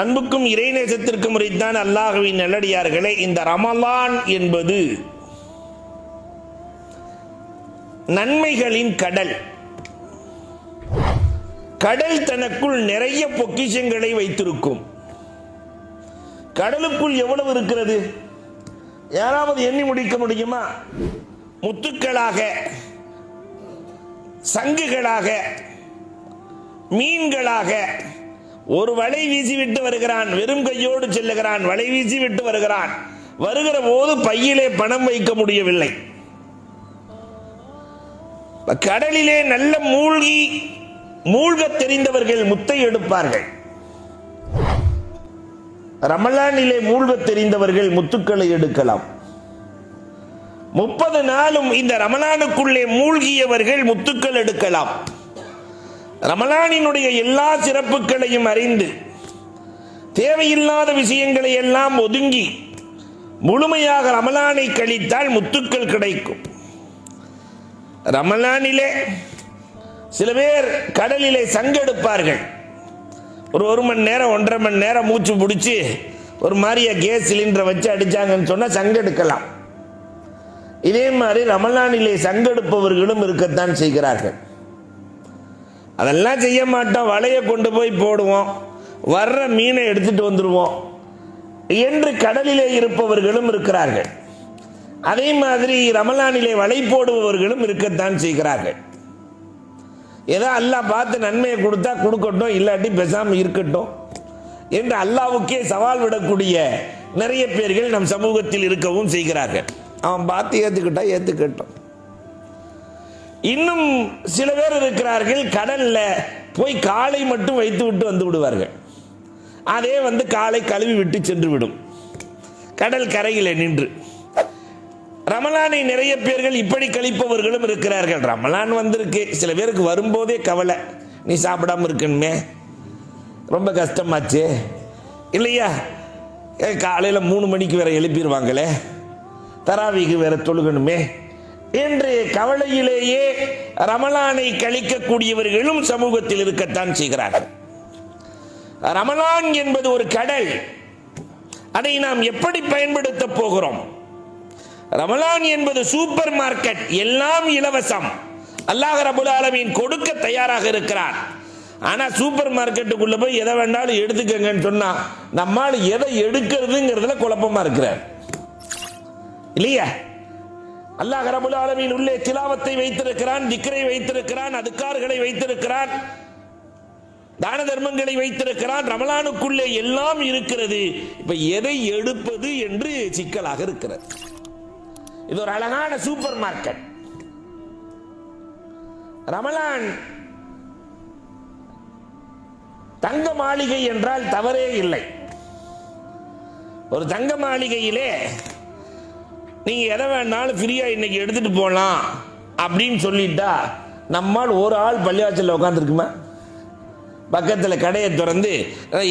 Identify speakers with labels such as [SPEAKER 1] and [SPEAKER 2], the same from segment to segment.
[SPEAKER 1] அன்புக்கும் இறைநேசத்திற்கும் முறைத்தான் அல்லாஹுவின் நல்லடியார்களே இந்த ரமலான் என்பது நன்மைகளின் கடல். கடல் தனக்குள் நிறைய பொக்கிஷங்களை வைத்திருக்கும். கடலுக்குள் எவ்வளவு இருக்கிறது? யாராவது எண்ணி முடிக்க முடியுமா? முத்துக்களாக சங்குகளாக மீன்களாக ஒரு வலை வீசி விட்டு வருகிறான் வெறும் கையோடு செல்லுகிறான் வலை வீசி விட்டு வருகிறான். வருகிற போது பையிலே பணம் வைக்க முடியவில்லை. கடலிலே நல்ல மூழ்கி மூழ்க தெரிந்தவர்கள் முத்தை எடுப்பார்கள். ரமலானிலே மூழ்க தெரிந்தவர்கள் முத்துக்களை எடுக்கலாம். முப்பது நாளும் இந்த ரமலானுக்குள்ளே மூழ்கியவர்கள் முத்துக்கள் எடுக்கலாம். ரமலானினுடைய எல்லா சிறப்புகளையும் அறிந்து தேவையில்லாத விஷயங்களை எல்லாம் ஒதுங்கி முழுமையாக ரமலானை கழித்தால் முத்துக்கள் கிடைக்கும். ரமலானிலே சில பேர் கடலிலே சங்கெடுப்பார்கள் ஒரு ஒரு மணி நேரம் ஒன்றரை மணி நேரம் மூச்சு பிடிச்சி ஒரு மாதிரியா கேஸ் சிலிண்டரை வச்சு அடிச்சாங்கன்னு சொன்னால் சங்கெடுக்கலாம் இதே மாதிரி ரமலானிலே சங்கெடுப்பவர்களும் இருக்கத்தான் செய்கிறார்கள். அதெல்லாம் செய்ய மாட்டோம். வலையை கொண்டு போய் போடுவோம். வர்ற மீனை எடுத்துட்டு வந்துடுவோம் என்று கடலிலே இருப்பவர்களும் இருக்கிறார்கள். அதே மாதிரி ரமலானிலே வலை போடுபவர்களும் இருக்கத்தான் செய்கிறார்கள். ஏதோ அல்லாஹ் பார்த்து நன்மையை கொடுத்தா கொடுக்கட்டும் இல்லாட்டி பேசாம இருக்கட்டும் என்று அல்லாவுக்கே சவால் விடக்கூடிய நிறைய பேர்கள் நம் சமூகத்தில் இருக்கவும் செய்கிறார்கள். அவன் பார்த்து ஏற்றுக்கிட்டா ஏற்றுக்கட்டும் இன்னும் சில பேர் இருக்கிறார்கள் கடல்ல போய் காலை மட்டும் வைத்து விட்டு வந்து விடுவார்கள். அதே வந்து காலை கழுவி விட்டு சென்று விடும். கடல் கரையில் நின்று. ரமலானை நிறைய பேர்கள் இப்படி கழிப்பவர்களும் இருக்கிறார்கள். ரமலான் வந்திருக்கு. சில பேருக்கு வரும்போதே கவலை. நீ சாப்பிடாம இருக்கணுமே. ரொம்ப கஷ்டமாச்சு. இல்லையா? காலையில் மூணு மணிக்கு வேற எழுப்பிடுவாங்களே தராவிக்கு வேற தொழுகணுமே. என்று கவலையிலேயே ரமலானை கழிக்கக்கூடியவர்களும் சமூகத்தில் இருக்கத்தான் செய்கிறார்கள். ரமலான் என்பது ஒரு கடல். அதை நாம் எப்படி பயன்படுத்த போகிறோம்? ரமலான் என்பது சூப்பர் மார்க்கெட் எல்லாம் இலவசம். அல்லாஹ் ரபுல் ஆலமீன் கொடுக்க தயாராக இருக்கிறார். ஆனா சூப்பர் மார்க்கெட்டுக்குள்ள போய் எதை வேண்டாலும் எடுத்துக்கங்கன்னு சொன்னா நம்மால் எதை எடுக்கிறதுங்கிறதுல குழப்பமா இருக்கிறார். இல்லையா? அல்லாஹ் ரபுல் ஆலமின் உள்ளே திலாவத்தை வைத்திருக்கிறான் திக்கரை வைத்திருக்கிறான் அதுக்கார்களை வைத்திருக்கிறான் தான தர்மங்களை வைத்திருக்கிறான். ரமலானுக்குள்ளே எல்லாம் இருக்கிறது. இப்ப எதை எடுப்பது என்று சிக்கலாக இருக்கிறது. இது ஒரு அழகான சூப்பர் மார்க்கெட் ரமலான் தங்க மாளிகை என்றால் தவறே இல்லை. ஒரு தங்க மாளிகையிலே நீங்க எதை வேணாலும் ஃப்ரீயா இன்னைக்கு எடுத்துட்டு போகலாம் அப்படின்னு சொல்லிட்டா நம்மால் ஒரு ஆள் பள்ளிவாசல்ல உட்காந்துருக்குமா பக்கத்தில் கடையை திறந்து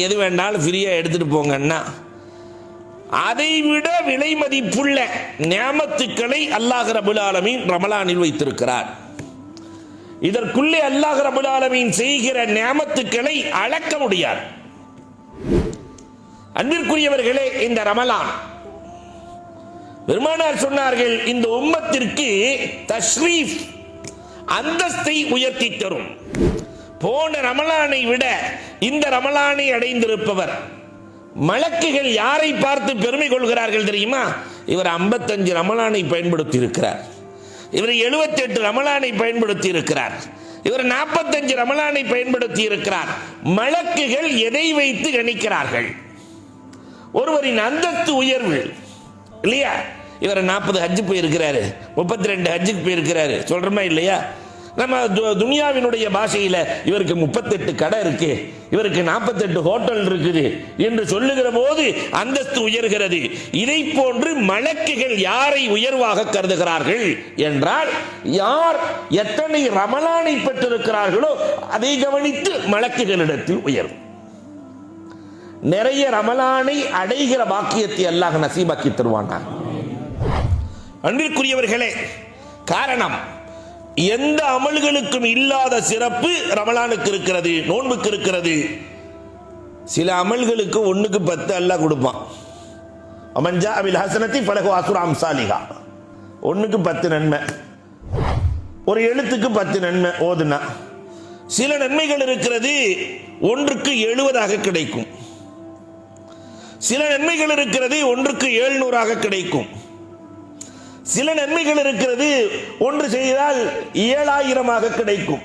[SPEAKER 1] எது வேணாலும் ஃப்ரீயா எடுத்துட்டு போங்கன்னா அதை விட விலை மதிப்புள்ள நியமத்துக்களை அல்லாஹ் ரபுல் ஆலமீன் ரமலானில் வைத்திருக்கிறார். இதற்குள்ளே அல்லாஹ் ரபுல் ஆலமீன் செய்கிற நியமத்துக்களை அளக்க முடியாது. அன்பிற்குரியவர்களே இந்த ரமலான் பெருமானார் சொன்னார்கள் இந்த உம்மத்திற்கு தஸ்ரீஃப் அந்தஸ்தை உயர்த்தி தரும். போன ரமலானை விட இந்த ரமலானை அடைந்திருப்பவர். மலக்குகள் யாரை பார்த்து பெருமை கொள்கிறார்கள் தெரியுமா? இவர் 55 ரமலானை பயன்படுத்தி இருக்கிறார் இவர் 78 ரமலானை பயன்படுத்தி இருக்கிறார் இவர் 45 ரமலானை பயன்படுத்தி இருக்கிறார் மலக்குகள் எதை வைத்து கணிக்கிறார்கள்? ஒருவரின் அந்தஸ்து உயர்வு இல்லையா? இவர் நாற்பது ஹஜ்ஜு போயிருக்கிறாரு. முப்பத்தி ரெண்டு ஹஜ்ஜுக்கு போயிருக்கிறாரு. சொல்கிறோமா இல்லையா? நம்ம து- துனியாவினுடைய பாஷையில இவருக்கு முப்பத்தெட்டு கடை இருக்கு. இவருக்கு நாற்பத்தெட்டு ஹோட்டல் இருக்குது என்று சொல்லுகிற போது அந்தஸ்து உயர்கிறது. இதை போன்று மலக்குகள் யாரை உயர்வாக கருதுகிறார்கள் என்றால் யார் எத்தனை ரமலானை பெற்றிருக்கிறார்களோ அதை கவனித்து மலக்குகளிடத்தில் உயரும் நிறைய ரமலானை அடைகிற பாக்கியத்தை அல்லாஹ் நசீபாக்கி தருவானா? அன்பிற்குரியவர்களே காரணம் எந்த அமல்களுக்கும் இல்லாத சிறப்பு ரமலானுக்கு இருக்கிறது நோன்புக்கு இருக்கிறது. சில அமல்களுக்கு ஒன்றுக்கு பத்து அல்லாஹ் கொடுப்பான். அமஞ்சா அபில் ஹசனத்தி பலகு அசுராம் சாலிகா ஒன்றுக்கு பத்து நன்மை. ஒரு எழுத்துக்கு பத்து நன்மை ஓதுனா. சில நன்மைகள் இருக்கிறது ஒன்றுக்கு எழுபதாக கிடைக்கும். சில நன்மைகள் இருக்கிறது ஒன்றுக்கு எழுநூறாக கிடைக்கும். சில நன்மைகள் இருக்கிறது ஒன்று செய்தால் ஏழாயிரமாக கிடைக்கும்.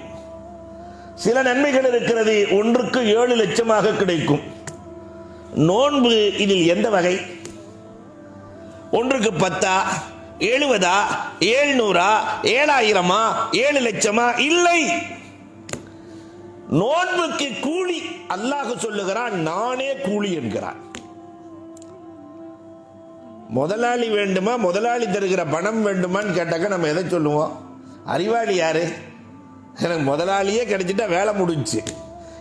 [SPEAKER 1] சில நன்மைகள் இருக்கிறது ஒன்றுக்கு ஏழு லட்சமாக கிடைக்கும். நோன்பு இதில் எந்த வகை? ஒன்றுக்கு பத்தா எழுபதா ஏழ்நூறா ஏழாயிரமா ஏழு லட்சமா? இல்லை. நோன்புக்கு கூலி அல்லாஹ் சொல்லுகிறான் நானே கூலி என்கிறான். முதலாளி வேண்டுமா? முதலாளி தருகிற பணம் வேண்டுமான்னு கேட்டாக்க நம்ம எதை சொல்லுவோம்? அறிவாளி யாரு? எனக்கு முதலாளியே கிடைச்சிட்டா வேலை முடிஞ்சு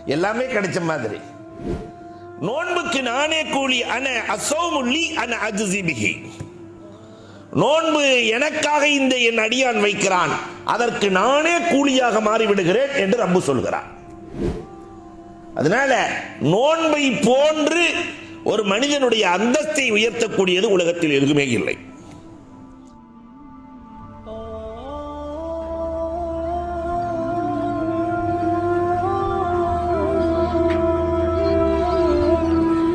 [SPEAKER 1] எல்லாமே கிடைச்ச மாதிரி. நோன்புக்கு நானே கூலி அன அசோமுல்லி அன அஜுசிபிகி நோன்பு எனக்காக இந்த என் அடியான் வைக்கிறான். அதற்கு நானே கூலியாக மாறிவிடுகிறேன் என்று ரப்பு சொல்கிறான் அதனால நோன்பை போன்று ஒரு மனிதனுடைய அந்தஸ்தை உயர்த்தக்கூடியது உலகத்தில் எதுவுமே இல்லை.